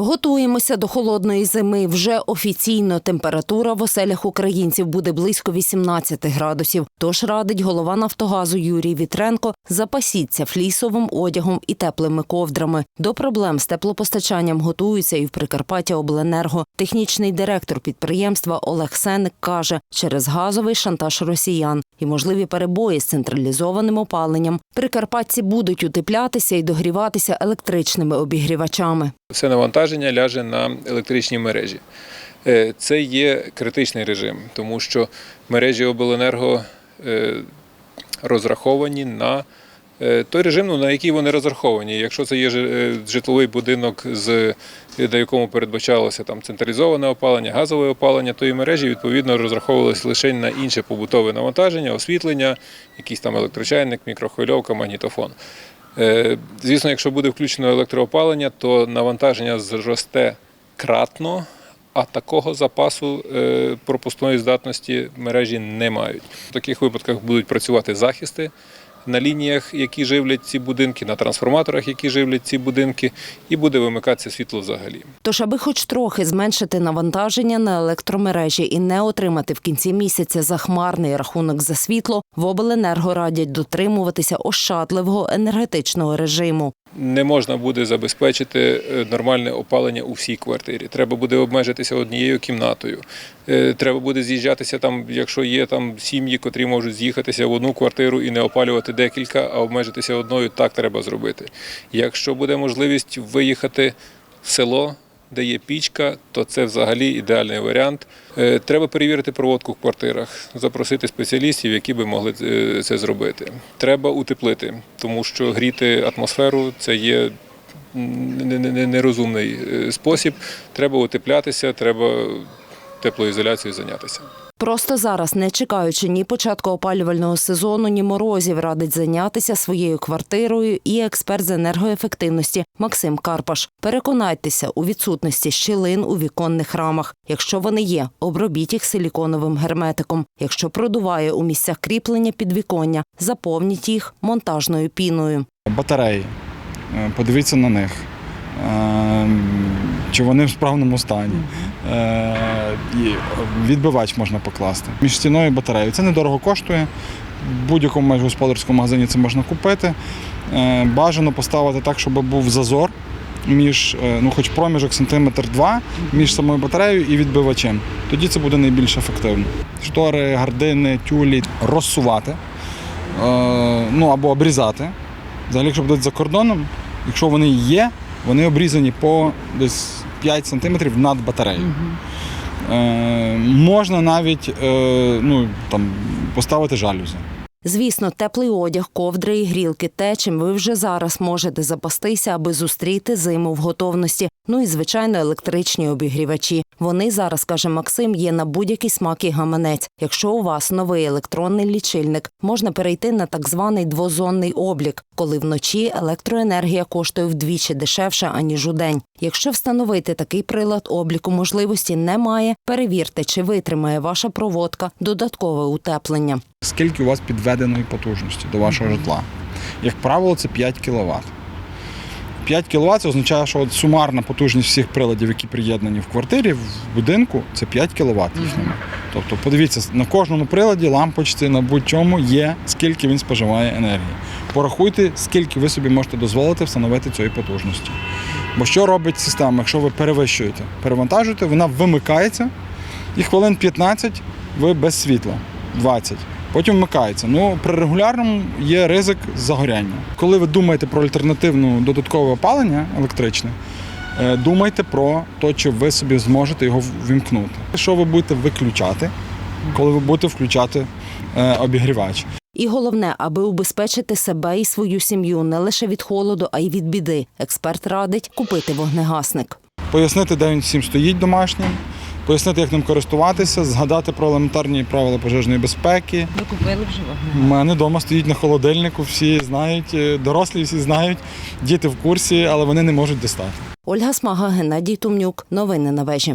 Готуємося до холодної зими. Вже офіційно температура в оселях українців буде близько 18 градусів. Тож радить голова Нафтогазу Юрій Вітренко запасіться флісовим одягом і теплими ковдрами. До проблем з теплопостачанням готуються і в Прикарпаття Обленерго. Технічний директор підприємства Олег Сеник каже, через газовий шантаж росіян і можливі перебої з централізованим опаленням прикарпатці будуть утеплятися і догріватися електричними обігрівачами. Все навантаження ляже на електричні мережі. Е, Це є критичний режим, тому що мережі обленерго е, розраховані на той режим, ну, на який вони розраховані. Якщо це є е, житловий будинок, з, на якому передбачалося там централізоване опалення, газове опалення, то і мережі відповідно розраховувалися лише на інше побутове навантаження, освітлення, якийсь там електрочайник, мікрохвильовка, магнітофон. Е, Звісно, якщо буде включено електроопалення, то навантаження зросте кратно, а такого запасу е, пропускної здатності мережі не мають. В таких випадках будуть працювати захисти на лініях, які живлять ці будинки, на трансформаторах, які живлять ці будинки, і буде вимикатися світло взагалі. Тож, аби хоч трохи зменшити навантаження на електромережі і не отримати в кінці місяця захмарний рахунок за світло, в обленерго радять дотримуватися ощадливого енергетичного режиму. Не можна буде забезпечити е, нормальне опалення у всій квартирі. Треба буде обмежитися однією кімнатою. Е, Треба буде з'їжджатися там, якщо є там сім'ї, котрі можуть з'їхатися в одну квартиру і не опалювати декілька, а обмежитися одною, так треба зробити. Якщо буде можливість виїхати в село. Де є пічка, то це взагалі ідеальний варіант. Е, Треба перевірити проводку в квартирах, запросити спеціалістів, які би могли е, це зробити. Треба утеплити, тому що гріти атмосферу це є не- не- не- нерозумний е, спосіб. Треба утеплятися, треба теплоізоляцією зайнятися. Просто зараз, не чекаючи ні початку опалювального сезону, ні морозів, радить зайнятися своєю квартирою і експерт з енергоефективності Максим Карпаш. Переконайтеся у відсутності щілин у віконних рамах. Якщо вони є, обробіть їх силіконовим герметиком. Якщо продуває у місцях кріплення підвіконня, заповніть їх монтажною піною. Батареї. Е, Подивіться на них. Е, Чи вони в справному стані. Е, відбивач можна покласти. Між стіною і батареєю. Це недорого коштує. В будь-якому майже господарському магазині це можна купити. Е, Бажано поставити так, щоб був зазор між, е, ну, хоч проміжок сантиметр два між самою батареєю і відбивачем. Тоді це буде найбільш ефективно. Штори, гардини, тюлі розсувати, ну або обрізати. Взагалі, якщо будуть за кордоном, якщо вони є, вони обрізані по десь 5 см над батареєю. Е, можна навіть е, ну, там, поставити жалюзі. Звісно, теплий одяг, ковдри і грілки те, чим ви вже зараз можете запастися, аби зустріти зиму в готовності. Ну і звичайно, електричні обігрівачі. Вони зараз, каже Максим, є на будь-який смак і гаманець. Якщо у вас новий електронний лічильник, можна перейти на так званий двозонний облік, коли вночі електроенергія коштує вдвічі дешевше аніж удень. Якщо встановити такий прилад обліку можливості немає, перевірте, чи витримає ваша проводка додаткове утеплення. Скільки у вас підведеної потужності до вашого житла? Як правило, це 5 кВт. 5 кВт це означає, що от сумарна потужність всіх приладів, які приєднані в квартирі, в будинку, це 5 кВт їхніми. Тобто, подивіться, на кожному приладі, лампочці, на будь-чому є, скільки він споживає енергії. Порахуйте, скільки ви собі можете дозволити встановити цієї потужності. Бо що робить система, якщо ви перевищуєте, перевантажуєте, вона вимикається, і хвилин 15 ви без світла, 20. Потім вмикається. Ну, при регулярному є ризик загоряння. Коли ви думаєте про альтернативне додаткове опалення електричне, е, думайте про те, чи ви собі зможете його ввімкнути. Що ви будете виключати, коли ви будете включати е, обігрівач. І головне, аби убезпечити себе і свою сім'ю не лише від холоду, а й від біди. Експерт радить купити вогнегасник. Пояснити, де він всім стоїть домашнім, пояснити, як ним користуватися, згадати про елементарні правила пожежної безпеки. Ви купили вже У мене вдома стоїть на холодильнику, всі знають, е, дорослі всі знають, діти в курсі, але вони не можуть достати. Ольга Смага, Геннадій Тумнюк. Новини на вежі.